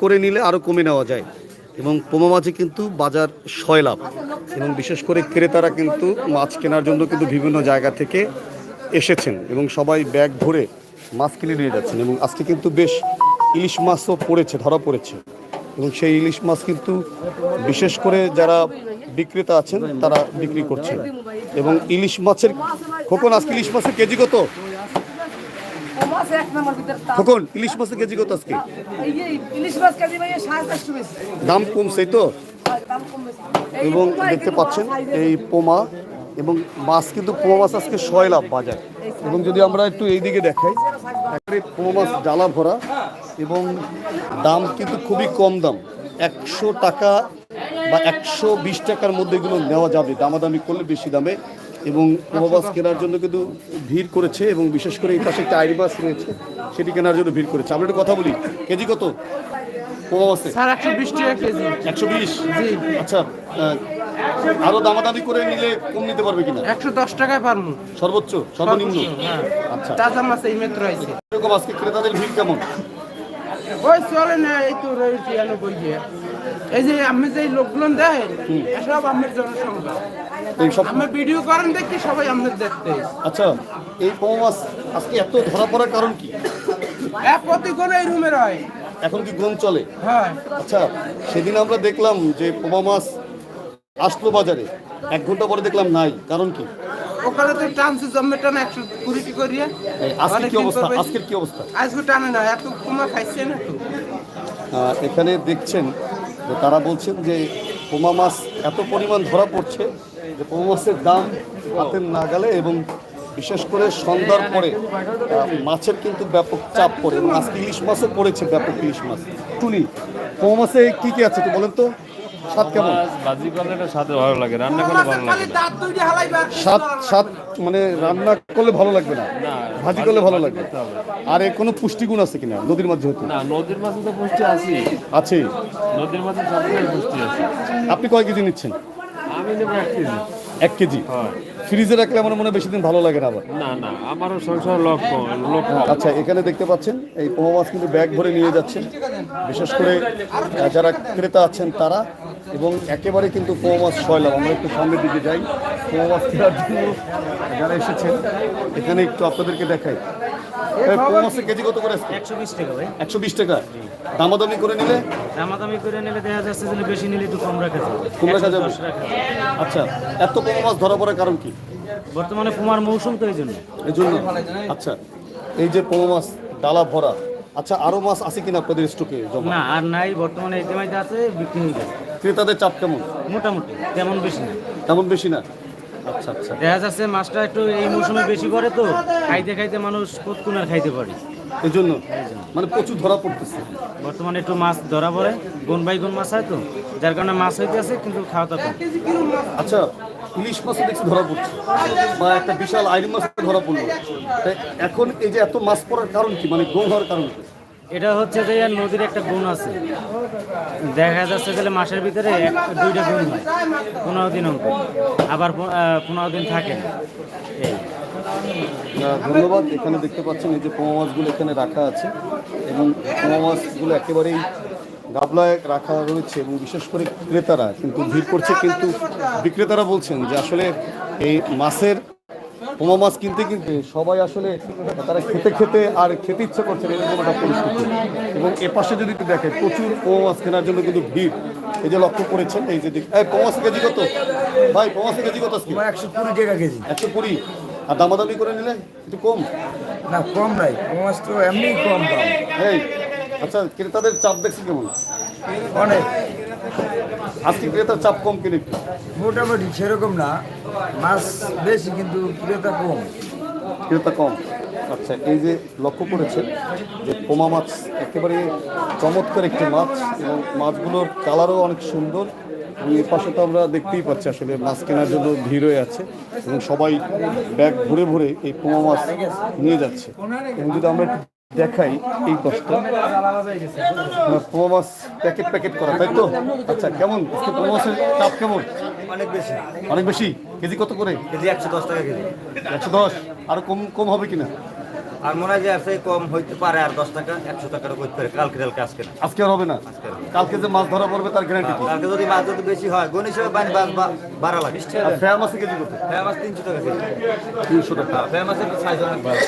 করে নিলে আরও কমে নেওয়া যায়। এবং পোমা মাছে কিন্তু বাজার লাভ এবং বিশেষ করে ক্রেতারা কিন্তু মাছ কেনার জন্য কিন্তু বিভিন্ন জায়গা থেকে এসেছেন এবং সবাই ব্যাগ ভরে মাছ কিনে নিয়ে যাচ্ছেন এবং আজকে কিন্তু বেশ ইলিশ মাছও পড়েছে, ধরা পড়েছে। এবং সেই ইলিশ মাছ কিন্তু বিশেষ করে যারা বিক্রেতা আছেন, তারা বিক্রি করছেন। এবং ইলিশ মাছের খোকন, আজকে ইলিশ মাছের কেজি কত? মাছ এক নম্বর ভিতরে দাম। খোকন ইলিশ মাছের কেজি কত আজকে? ইলিশ মাছ কেজি ভাই সাড়ে চারশো বেশি। দাম কমছে তো? এবং দেখতে পাচ্ছেন এই পোমা এবং মাছ কিন্তু পোমা মাছ আজকে ছয় লাভ বাজার। এবং যদি আমরা একটু এই দিকে দেখাই পোমা মাছ ডালা ভরা এবং দাম কিন্তু খুবই কম দাম। একশো টাকা বা একশো বিশ টাকার মধ্যে এগুলো নেওয়া যাবে। দামাদামি করলে বেশি দামে এবং পোমা কেনার জন্য কিন্তু ভিড় করেছে এবং বিশেষ করে এই পাশে একটা আইরি মাছ রয়েছে সেটি কেনার জন্য ভিড় করেছে। আমরা একটু কথা বলি। কেজি কত? মাছে স্যার একশো বিশ টাকা কেজি। একশো বিশ? আচ্ছা আরও দামাদামি করে নিলে কম নিতে পারবে কিনা? একশো দশ টাকায় পারব সর্বোচ্চ সর্বনিম্ন? হ্যাঁ। আচ্ছা। তাজা মাছ এই মাত্র আছে। এরকম আজকে ক্রেতাদের ভিড় কেমন? ওই চলে না এই তো রয়েছে এই যে আমি যে লোকগুলো দেয় এসব আমার জনসংখ্যা এই সব আমি ভিডিও করেন দেখি সবাই আমাদের দেখতে। আচ্ছা এই পোমা মাছ আজকে এত ধরা পড়ার কারণ কি? এক প্রতি করে এই রুমের হয় এখন কি গম চলে? হ্যাঁ। আচ্ছা সেদিন আমরা দেখলাম যে পোমা মাছ আসলো বাজারে। এক ঘণ্টা পরে দেখলাম নাই। কারণ কি? ওখানে তো টানছে জমে টানা একশো কুড়িটি করিয়ে। আজকে কি অবস্থা? আজকের কি অবস্থা? আজকে টানে না এত কমা খাইছে না তো। এখানে দেখছেন তারা বলছেন যে পোমা মাছ এত পরিমাণ ধরা পড়ছে পোমা মাছের দাম হাতের নাগালে এবং বিশেষ করে সন্ধ্যার পরে মাছের কিন্তু ব্যাপক চাপ পড়ে। এবং আজকে ইলিশ মাছও পড়েছে ব্যাপক ইলিশ মাছ। টুনি পোমা মাছে কি কি আছে একটু বলেন তো? স্বাদ কেমন? ভাজি করলে স্বাদে ভালো লাগে রান্না করলে ভালো লাগে খালি দাঁত দুইটা হালাই বার স্বাদ স্বাদ মানে রান্না করলে ভালো লাগবে না? ভাজি করলে ভালো লাগবে? আর এর কোনো পুষ্টিগুণ আছে কিনা নদীর মাঝে হতে না নদীর মাছে তো পুষ্টি আছে আছে নদীর মাছে সবসময় পুষ্টি আছে। আপনি কয় কেজি নিচ্ছেন? এক কেজি। ফ্রিজে রাখলে আমার মনে হয় বেশি দিন ভালো লাগে না আবার? না না আমারও সংসার লোক কম, আচ্ছা এখানে দেখতে পাচ্ছেন এই পোমা মাছ কিন্তু ব্যাগ ভরে নিয়ে যাচ্ছেন। বিশেষ করে যারা ক্রেতা আছেন তারা এবং একেবারে কিন্তু পোমা মাছ ছয়লাম আমরা একটু সামনের দিকে যাই। পোমা মাছ কেনার জন্য যারা এসেছেন এখানে একটু আপনাদেরকে দেখাই। এই পোমা কেজি কত করে একশো বিশ টাকা ভাই। একশো বিশ টাকা। দামাদামি করে নিলে? দামাদামি করে নিলে দেখা যাচ্ছে যে বেশি নিলে একটু কম রাখা যাবে। কম রাখা যাবে? 110 রাখা যাবে। আচ্ছা এত পোমা মাছ ধরা পড়ার কারণ কি? বর্তমানে কুমার মৌসুম তো এই জন্য। এই জন্য আচ্ছা এই যে পোমা মাছ ডালা ভরা আচ্ছা আরও মাছ আছে কিনা আপনাদের স্টকে না আর নাই বর্তমানে ইতিমধ্যে আছে বিক্রি হয়ে গেছে। ক্রেতাদের চাপ কেমন? মোটামুটি তেমন বেশি না। তেমন বেশি না? দেখা যাচ্ছে মাছটা একটু এই মৌসুমে বেশি করে তো খাইতে খাইতে মানুষ কতক্ষণ আর খাইতে পারে? এই জন্য? মানে প্রচুর ধরা পড়তেছে। বর্তমানে একটু মাছ ধরা পড়ে গুন বাই গুন মাছ হয় তো যার কারণে মাছ হইতে আছে কিন্তু খাওয়া কম আচ্ছা ইলিশ মাছও দেখছি ধরা পড়ছে। বা একটা বিশাল আইরি মাছ ধরা পড়ল। এখন এই যে এত মাছ পড়ার কারণ কি? মানে গোল হওয়ার কারণ কি? এটা হচ্ছে যে নদীর একটা গুণ আছে। দেখা যাচ্ছে যে মাসের ভিতরে দুইটা গুণ হয়। পনেরো দিন অঙ্ক আবার পনেরো দিন থাকে এই। ধন্যবাদ। এখানে দেখতে পাচ্ছেন এই যে পোমা মাছগুলো এখানে রাখা আছে এবং পোমা মাছগুলো একেবারেই গাবলায় রাখা রয়েছে এবং বিশেষ করে ক্রেতারা কিন্তু ভিড় করছে, কিন্তু বিক্রেতারা বলছেন যে আসলে এই মাছের পোমা মাছ কিনতে কিনতে সবাই আসলে তারা খেতে খেতে আর খেতে ইচ্ছে করছে না, এরকম একটা পরিস্থিতি। এবং এ পাশে যদি একটু দেখে প্রচুর পোমা মাছ কেনার জন্য কিন্তু ভিড়। এই যে লক্ষ্য করেছেন এই যে এই পোমা মাছ কেজি কত? ভাই পোমা কেজি কত একশো কুড়ি টাকা কেজি। একশো কুড়ি? আর দামাদামি করে নিলে একটু কম? না কম নাই। মাছ তো এমনি কম দাম। এই আচ্ছা ক্রেতাদের চাপ দেখছি কেমন? অনেক। আজকে ক্রেতার চাপ কম কিনে মোটামুটি সেরকম না। মাছ বেশি কিন্তু ক্রেতা কম। ক্রেতা কম। আচ্ছা এই যে লক্ষ্য করেছেন যে পোমা মাছ একেবারে চমৎকার একটি মাছ এবং মাছগুলোর কালারও অনেক সুন্দর। এবং এর পাশে তো আমরা দেখতেই পাচ্ছি আসলে মাছ কেনার জন্য ভিড় হয়ে আছে এবং সবাই ব্যাগ ভরে ভরে এই পোমা মাছ নিয়ে যাচ্ছে। এবং যদি আমরা দেখাই এই কষ্ট। প্রোমাস মাছ প্যাকেট প্যাকেট করা তাই তো? আচ্ছা কেমন? প্রোমাসের চাপ কেমন? অনেক বেশি। অনেক বেশি? কেজি কত করে? কেজি একশো দশ টাকা কেজি। একশো দশ? আর কম কম হবে কিনা? আর মনে হয় যে এর কম হইতে পারে আর দশ টাকা একশো টাকারও করতে পারে। কালকে কালকে আজকে না? আজকে আর হবে না। কালকে যে মাছ ধরা পড়বে তার গ্যারান্টি কালকে যদি মাছ যদি বেশি হয় গণ হিসেবে বান বান বাড়া লাগে আর ফ্যাম আছে কেজি কত? ফ্যাম মাছ তিনশো টাকা কেজি। তিনশো টাকা। ফ্যাম মাছের সাইজ অনেক ভালো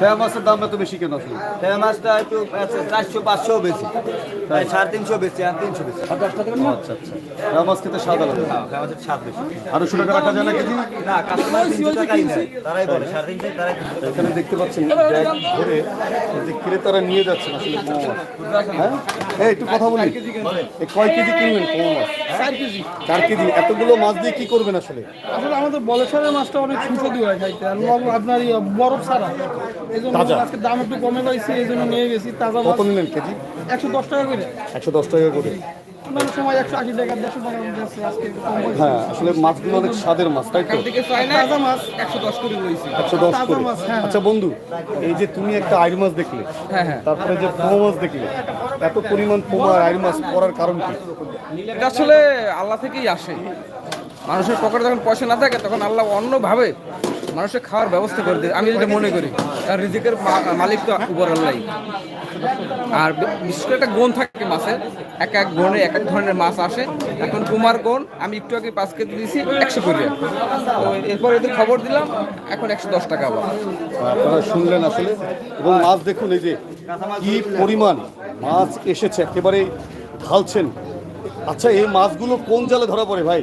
ফ্যাম মাছের দাম এত বেশি কেন আসলে? ফ্যাম মাছটা একটু চারশো পাঁচশো বেশি। সাড়ে তিনশো বেশি আর তিনশো বেশি। আচ্ছা আচ্ছা। মাছ খেতে স্বাদ আলাদা। হ্যাঁ ফ্যাম মাছের স্বাদ বেশি। আড়াইশো টাকা রাখা যায় না কেজি? না কাস্টমার তিনশো টাকাই নেয়। তারাই বলে সাড়ে তিনশো তারাই টাকা। দেখতে পাচ্ছেন ব্যাগ ধরে যে ক্রেতারা নিয়ে যাচ্ছেন আসলে মাছ হ্যাঁ? এই একটু কথা বলি। এই কয় কেজি কিনবেন পোমা মাছ চার কেজি। চার কেজি। এতগুলো মাছ দিয়ে কি করবেন আসলে? আসলে আমাদের বলেশ্বরের মাছটা অনেক সুস্বাদু হয় খাইতে। আর আপনার বরফ ছাড়া। এই জন্য। আজকে দাম একটু কমে পাইছে এই জন্য নিয়ে গেছি তাজা কত নিলেন কেজি? একশো দশ টাকা করে। একশো দশ টাকা করে। পাইছে। হ্যাঁ আসলে মাছগুলো অনেক স্বাদের মাছ তাই তো? একশো দশ করে লইছি একশো দশ তাজা করে। মাছ হ্যাঁ। আচ্ছা বন্ধু এই যে তুমি একটা আইর মাছ দেখলে হ্যাঁ হ্যাঁ। তারপরে যে পোমা মাছ দেখলে এত পরিমাণ পোমা আর আইর মাছ পড়ার কারণ কি? এটা আসলে আল্লাহ থেকেই আসে। মানুষের পকেটে যখন পয়সা না থাকে তখন আল্লাহ অন্যভাবে মানুষের খাওয়ার ব্যবস্থা করে দেয়। আমি যেটা মনে করি আর রিজিকের মালিক তো উপর আল্লাহ আর বিশেষ করে একটা গুণ থাকে মাছের। এক এক গুণে এক এক ধরনের মাছ আসে। এখন কুমার গুণ, আমি একটু আগে পাঁচ কেজি দিয়েছি, একশো করে তো এরপর এদের খবর দিলাম, এখন একশো দশ টাকা আবার। আপনারা শুনলেন আসলে, এবং মাছ দেখুন, এই যে কি পরিমাণ মাছ এসেছে, একেবারে ঢালছেন। আচ্ছা এই মাছগুলো কোন জালে ধরা পড়ে ভাই?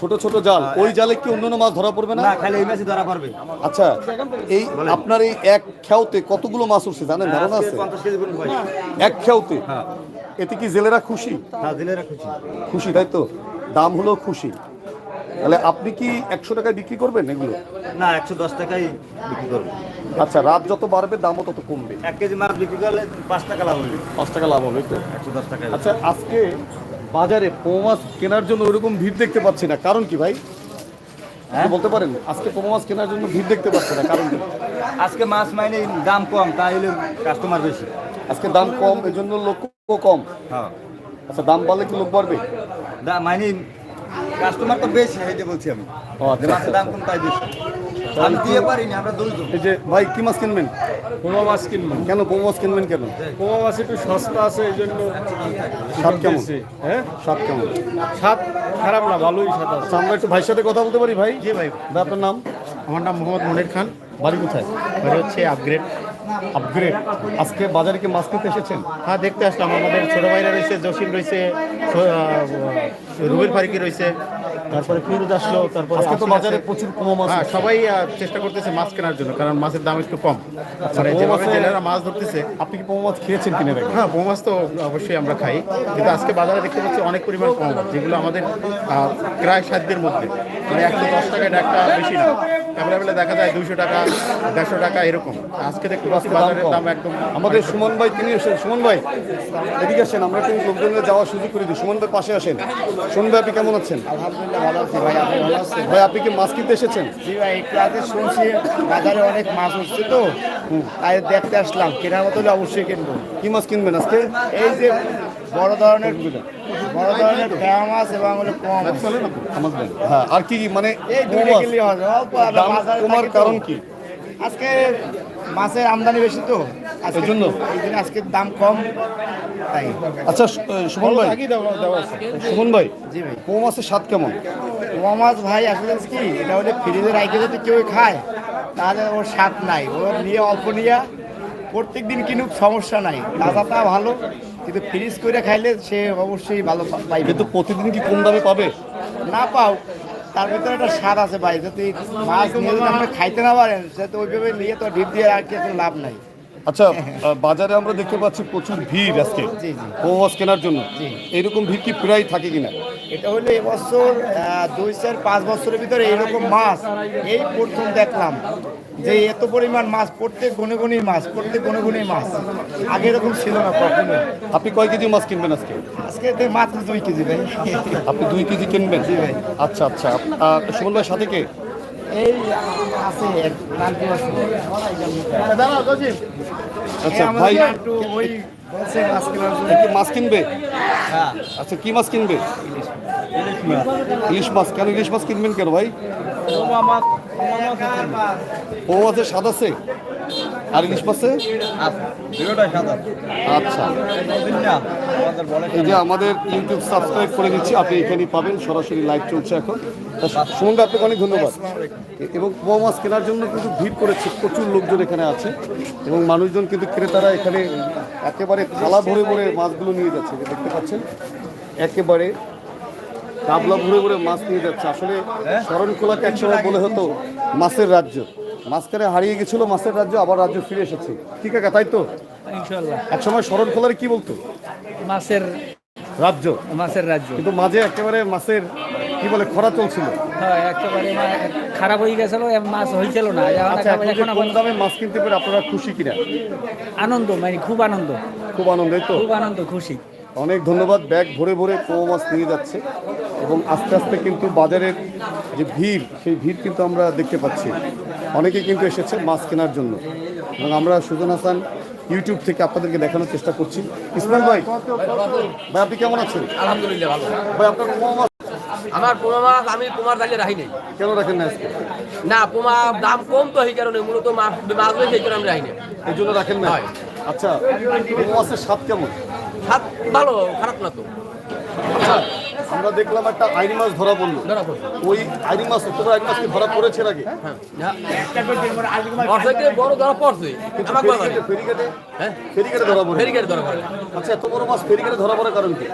ছোট ছোট জাল। ওই জালে কি অন্যান্য মাছ ধরা পড়বে না? খালি এই মাছই ধরা পারবে আচ্ছা এই আপনার এই এক খেওতে কতগুলো মাছ উঠছে জানেন ধারণা আছে? এক খেওতে এতে কি জেলেরা খুশি? হ্যাঁ খুশি। তাই তো? দাম হলো খুশি। তাহলে আপনি কি একশো টাকায় বিক্রি করবেন এগুলো? না একশো দশ টাকায় বিক্রি করবেন আচ্ছা রাত যত বাড়বে দামও তত কমবে। এক কেজি মাছ বিক্রি করলে পাঁচ টাকা লাভ হবে। পাঁচ টাকা লাভ হবে তো? একশো দশ টাকা আচ্ছা আজকে বাজারে পোমা মাছ কেনার জন্য ওরকম ভিড় দেখতে পাচ্ছি না। কারণ কি ভাই? হ্যাঁ? বলতে পারেন আজকে পোমা মাছ কেনার জন্য ভিড় দেখতে পাচ্ছি না কারণ কি? আজকে মাছ মাইনে দাম কম তাই হলে কাস্টমার বেশি। আজকে দাম কম এই জন্য লোক কম। হ্যাঁ। আচ্ছা দাম বাড়লে কি লোক বাড়বে? মাইনে কাস্টমার তো বেশি হেঁটে বলছি আমি। আচ্ছা, যে মাছের দাম কম তাই বেশি? আমি দিয়ে পারিনি আমরা দরিদ্র এই যে ভাই কি মাছ কিনবেন? পোমা মাছ কিনবো কেন পোমা মাছ কিনবেন কেন? পোমা মাছ একটু সস্তা আছে এই জন্য স্বাদ কেমন? হ্যাঁ? স্বাদ কেমন? স্বাদ খারাপ না ভালোই স্বাদ আছে। আচ্ছা আমরা একটু ভাইয়ের সাথে কথা বলতে পারি ভাই? জি ভাই। ভাই আপনার নাম? আমার নাম মোহাম্মদ মনির খান বাড়ি কোথায়? বাড়ি হচ্ছে আপগ্রেড। আপগ্রেড আজকে বাজারে কি মাছ কিনতে এসেছেন? হ্যাঁ দেখতে আসলাম। আমাদের ছোট ভাইরা রয়েছে, জসিম রয়েছে রুবেল ফারিকি রয়েছে। তারপরে ফিরুজ আসলো তারপরে আজকে তো বাজারে প্রচুর পোমা মাছ হ্যাঁ সবাই চেষ্টা করতেছে মাছ কেনার জন্য কারণ মাছের দাম একটু কম। মানে পোমা যেভাবে মাছে- জেলেরা মাছ ধরতেছে আপনি কি পোমা মাছ খেয়েছেন কিনে রেখে হ্যাঁ পোমা মাছ তো অবশ্যই আমরা খাই। কিন্তু আজকে বাজারে দেখতে পাচ্ছি অনেক পরিমাণ কম যেগুলো আমাদের প্রায় সাধ্যের মধ্যে। মানে একশো দশ টাকা এটা একটা বেশি না। অ্যাভেলেবেলে দেখা যায় দুইশো টাকা দেড়শো টাকা এরকম। আজকে দেখতে পাচ্ছি বাজারের দাম একদম আমাদের সুমন ভাই তিনি এসেছেন সুমন ভাই এদিকে আসেন আমরা একটু লোকজনের যাওয়ার সুযোগ করে দিই। সুমন ভাই পাশে আসেন। সুমন ভাই আপনি কেমন আছেন? আলহামদুলিল্লাহ ভালো আছি ভাই আপনি ভালো আছেন? ভাই আপনি কি মাছ কিনতে এসেছেন? জি ভাই একটু আগে শুনছি বাজারে অনেক মাছ উঠছে তো। তাই দেখতে আসলাম কেনার মতো হলে অবশ্যই কিনবো। কি মাছ কিনবেন আজকে? এই যে বড় ধরনের বড় ধরনের ফেয়া মাছ এবং হলো কম হ্যাঁ আর কি মানে এই মাছ, কিনলে হবে অল্প কমার কারণ কি? আজকে মাছের আমদানি বেশি তো। এই জন্য আজকে দাম কম তাই। আচ্ছা সুমন ভাই। সুমন ভাই জি ভাই। পোমা মাছের স্বাদ কেমন? পোয়া মাছ ভাই আসলে কি এটা হলে ফ্রিজে রাখে যদি কেউ খায় তাহলে ওর স্বাদ নাই। ওর নিয়ে অল্প নিয়ে প্রত্যেক দিন কিনুক সমস্যা নাই। তাজাটা ভালো কিন্তু ফ্রিজ করে খাইলে সে অবশ্যই ভালো পাইবে কিন্তু প্রতিদিন কি কম দামে পাবে? না পাও। তার ভিতরে একটা স্বাদ আছে ভাই যদি মাছ নিয়ে যদি আপনি খাইতে না পারেন সে তো ওইভাবে নিয়ে তো ডিপ দিয়ে আর কিছু লাভ নাই। আচ্ছা বাজারে আমরা দেখতে পাচ্ছি প্রচুর ভিড় আজকে জি। কেনার জন্য। এইরকম ভিড় কি প্রায় থাকে কিনা? এটা হলো এবছর দুই চার পাঁচ বছরের ভিতরে এইরকম মাছ। এই প্রথম দেখলাম যে এত পরিমাণ মাছ প্রত্যেক গুনে গুনি মাছ প্রত্যেক গুনে গুনি মাছ। আগে এরকম ছিল না কখনো। আপনি কয় কেজি মাছ কিনবেন আজকে? আজকে মাত্র দুই কেজি ভাই। আপনি দুই কেজি কিনবেন? জি ভাই। আচ্ছা আচ্ছা। সুমন ভাই সাথে কে? এই আছে আচ্ছা ভাই ওই মাছ কেনার কি মাছ কিনবে? আচ্ছা কি মাছ কিনবে? ইলিশ মাছ। কেন ইলিশ মাছ কিনবেন কেন ভাই? ও মাছের স্বাদ আছে? আর ইলিশ মাছে? আচ্ছা। এই যে আমাদের ইউটিউব সাবস্ক্রাইব করে নিচ্ছি আপনি এখানেই পাবেন। সরাসরি লাইভ চলছে এখন। সুমন আপনাকে অনেক ধন্যবাদ। এবং পোয়া মাছ কেনার জন্য কিন্তু ভিড় করেছে, প্রচুর লোকজন এখানে আছে। এবং মানুষজন কিন্তু ক্রেতারা এখানে একেবারে থালা ভরে ভরে মাছগুলো নিয়ে যাচ্ছে, দেখতে পাচ্ছেন? একেবারে কাবলা ভরে ভরে মাছ নিয়ে যাচ্ছে। আসলে শরণখোলাকে একসময় বলে হতো মাছের রাজ্য। মাঝখানে হারিয়ে গেছিল মাছের রাজ্য আবার রাজ্য ফিরে এসেছে। ঠিক আছে তাই তো? ইনশাল্লাহ একসময় শরণখোলার কি বলতো? মাছের রাজ্য। মাছের রাজ্য। কিন্তু মাঝে একেবারে মাছের কি বলে খরা চলছিল। হ্যাঁ একেবারে খারাপ হয়ে গেছিল মাছ হয়েছিল না। আচ্ছা এখন কম দামে মাছ কিনতে পেরে আপনারা খুশি কিনা? আনন্দ মানে খুব আনন্দ। খুব আনন্দ তো? খুব আনন্দ খুশি। অনেক ধন্যবাদ। ব্যাগ ভরে ভরে পোয়া মাছ নিয়ে যাচ্ছে এবং আস্তে আস্তে কিন্তু বাজারের যে ভিড় সেই ভিড় কিন্তু আমরা দেখতে পাচ্ছি। অনেকে কিন্তু এসেছে মাছ কেনার জন্য। এবং আমরা সুজন হাসান ইউটিউব থেকে আপনাদেরকে দেখানোর চেষ্টা করছি। ইসমাইল ভাই ভাই আপনি কেমন আছেন? আলহামদুলিল্লাহ ভালো। ভাই আপনার পোয়া মাছ? আমার পোমা মাছ আমি পোমার দাগে রাখি নাই। কেন রাখেন না আজকে? না পোমা দাম কম তো এই কারণে মূলত মাছ মাছ সেই কারণে আমি রাখি না এই জন্য রাখেন না হয়। আচ্ছা পোয়া মাছের স্বাদ কেমন? স্বাদ ভালো খারাপ না তো? আচ্ছা আমরা দেখলাম একটা আইনি মাছ ধরা পড়ল। ধরা পড়ছে। ওই আইনি মাছ তোমার আইনি মাছ কি ধরা পড়েছে আগে অর্ধেকে বড় ধরা পড়ছে কথা ফেরিঘাটে ফেরিঘাটে হ্যাঁ? ধরা পড়ে ফেরিঘাটে ধরা পড়ে আচ্ছা এত বড় মাছ ফেরিঘাটে ধরা পড়ার কারণ কি?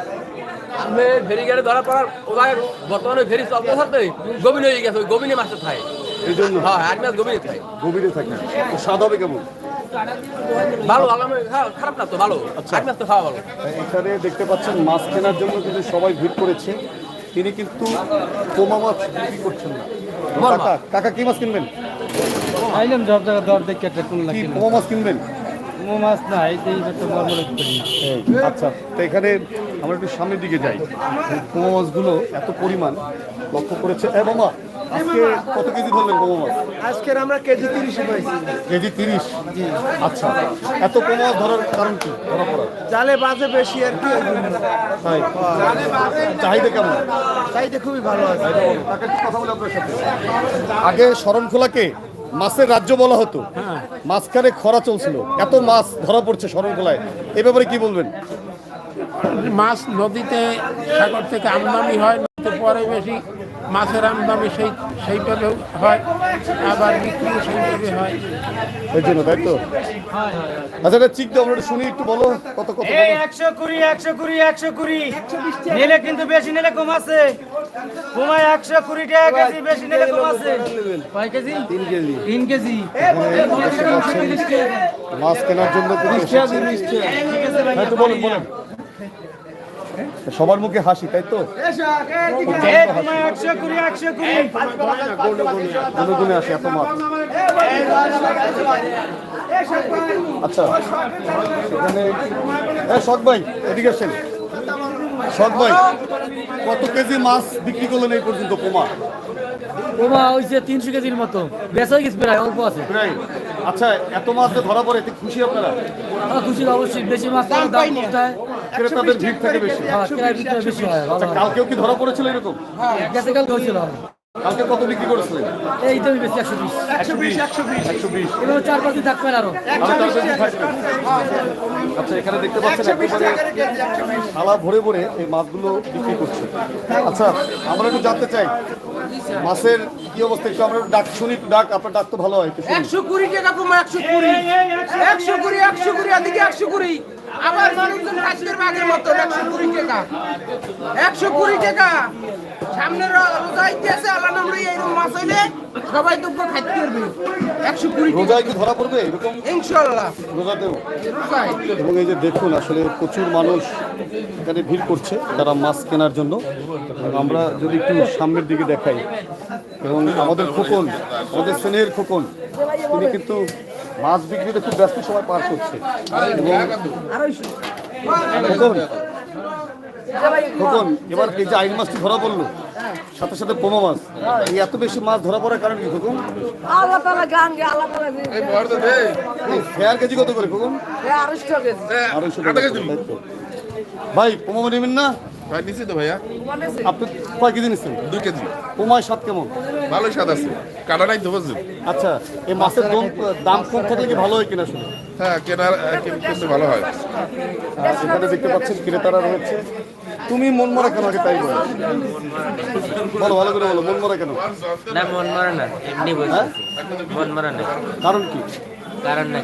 আমি ফেরিঘাটে ধরা পড়ার ওদের বর্তমানে ফেরি চলতে থাকতে গভীর হয়ে গেছে ওই গভীরে মাছটা থাকে। এই জন্য? হ্যাঁ এক মাছ গভীরে থাকে। গভীরে থাকে। স্বাদ হবে কেমন? ভালো খারাপ না তো ভালো। তো খাওয়া ভালো। এখানে দেখতে পাচ্ছেন মাছ কেনার জন্য কিন্তু সবাই ভিড় করেছে। তিনি কিন্তু পোমা মাছ বিক্রি করছেন না। কাকা কাকা কি মাছ কিনবেন? আইলাম সব জায়গায় দর দেখে একটা কোন কি পোমা মাছ কিনবেন? মাছ না এই যে একটা আচ্ছা। তো এখানে আমরা একটু সামনের দিকে যাই। পোমা মাছগুলো এত পরিমাণ লক্ষ্য করেছে। এ মামা আজকে কত কেজি ধরলেন পোমা মাছ? আজকের আমরা কেজি তিরিশে পাইছি। কেজি তিরিশ? আচ্ছা এত পোমা মাছ ধরার কারণ কি? ধরা পড়া। জালে বাজে বেশি আর কি। তাই? চাহিদা কেমন? চাইতে খুবই ভালো আছে। একটু কথা বলি আপনার সাথে। আগে শরণখোলাকে মাছের রাজ্য বলা হতো। মাঝখানে খরা চলছিল। এত মাছ ধরা পড়ছে শরণখোলায়। এ ব্যাপারে কি বলবেন? মাছ নদীতে সাগর থেকে আমদানি হয় নদীতে পরে বেশি মাছের আমদানি সেই সেইভাবে হয় আবার বিক্রিও সেইভাবে হয়। এই জন্য তাই তো? আচ্ছা এটা চিক দাও আমরা শুনি একটু বলো কত কত বলো। একশো কুড়ি একশো কুড়ি একশো কুড়ি। নিলে কিন্তু বেশি নিলে কম আছে। তোমায় একশো কুড়ি টাকা কেজি বেশি নিলে কম আছে। কয় কেজি? তিন কেজি। তিন কেজি। মাছ কেনার জন্য। হ্যাঁ, তো বলুন বলুন। সবার মুখে হাসি তাই তো? আসে এত মাছ আচ্ছা এখানে শখ ভাই এদিকে আসেন। শখ ভাই কত কেজি মাছ বিক্রি করলেন এই পর্যন্ত পোমা? ওমা হইছে তিনশো কেজির মতো। বেচা গেছে প্রায় অল্প আছে। প্রায়। আচ্ছা এত মাছ যে ধরা পড়ে এতে খুশি আপনারা? খুশি অবশ্যই। বেশি মাছ দাম কমতে হয় ক্রেতাদের ভিড় থাকে বেশি হ্যাঁ, হয় আচ্ছা কালকেও কি ধরা পড়েছিল এরকম? গেছে কাল হয়েছিল। কালকে কত বিক্রি করেছিলেন? এই তো বেশি একশো বিশ। একশো বিশ একশো বিশ। একশো বিশ। এবার চার পাঁচ দিন থাকবেন আরও। আচ্ছা এখানে দেখতে পাচ্ছেন একেবারে থালা ভরে ভরে এই মাছগুলো বিক্রি করছে। আচ্ছা আমরা একটু জানতে চাই মাছের কি অবস্থা? একটু আমরা ডাক শুনি একটু ডাক আপনার ডাক তো ভালো হয় একশো কুড়ি টাকা কমা একশো কুড়ি। একশো কুড়ি একশো কুড়ি এদিকে একশো কুড়ি। আবার মানুষজন বাগের মতো একশো কুড়ি টাকা। একশো কুড়ি টাকা। সামনে রোজা ইতিহাসে আল্লাহ এরকম মাছ হইলে সবাই তো খাইতে পারবে। একশো কুড়ি রোজায় কি ধরা পড়বে? এরকম? ইনশাল্লাহ রোজাতেও? রোজায়। এবং এই যে দেখুন আসলে প্রচুর মানুষ এখানে ভিড় করছে তারা মাছ কেনার জন্য। আমরা যদি একটু সামনের দিকে দেখাই এবং আমাদের খোকন আমাদের স্নেহের খোকন তিনি কিন্তু মাছ বিক্রিতে খুব ব্যস্ত সময় পার করছে। এবং খোকন খোকন এবার এই যে আইন মাছটি ধরা পড়ল সাথে সাথে পোমা মাছ। এই এত বেশি মাছ ধরা পড়ার কারণ কি খোকন? আল্লাহ তালা গান গে আল্লাহ তালা এই ফেয়ার কেজি কত করে খোকন? আড়াইশো টাকা। ভাই পোমা নেবেন না? ভাই নিচ্ছি তো ভাইয়া? আপনি কয় কেজি নিচ্ছেন? দুই কেজি। পোমায় স্বাদ কেমন? ভালোই স্বাদ আছে। কাটা নাই তো আচ্ছা এই মাছের দাম দাম কম থাকলে কি ভালো হয় কিনা শুনে? হ্যাঁ কেনার কিন্তু ভালো হয়। আর এখানে দেখতে পাচ্ছেন ক্রেতারা রয়েছে। তুমি মন মরা কেন আগে তাই বলো? বলো ভালো করে বলো মন মরা কেন? না মন মারা না এমনি বলছি। মন মারা না। কারণ কি? কারণ না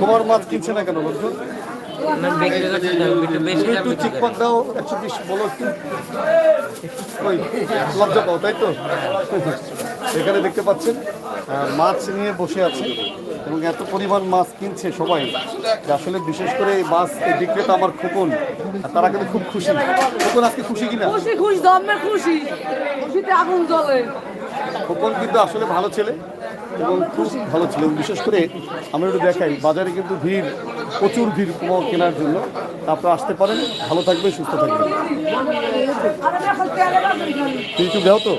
তোমার মাছ কিনছে না কেন করতে একটু বেশি দাও একশো বিশ বলো একটু। ওই লজ্জা পাও তাই তো? এখানে দেখতে পাচ্ছেন মাছ নিয়ে বসে আছে এবং এত পরিমাণ মাছ কিনছে সবাই যে আসলে বিশেষ করে এই মাছ এই বিক্রেতা আমার খোকন তারা কিন্তু খুব খুশি। খোকন আজকে খুশি কিনা? খুশি খুশি দমে খুশি। খুশিতে আগুন জ্বলে। খোকন কিন্তু আসলে ভালো ছেলে। এবং খুব ভালো ছিল বিশেষ করে আমরা একটু দেখাই বাজারে কিন্তু ভিড় প্রচুর ভিড় কুমাও কেনার জন্য। আপনারা আসতে পারেন ভালো থাকবে সুস্থ থাকবে তুমি একটু দেও তো?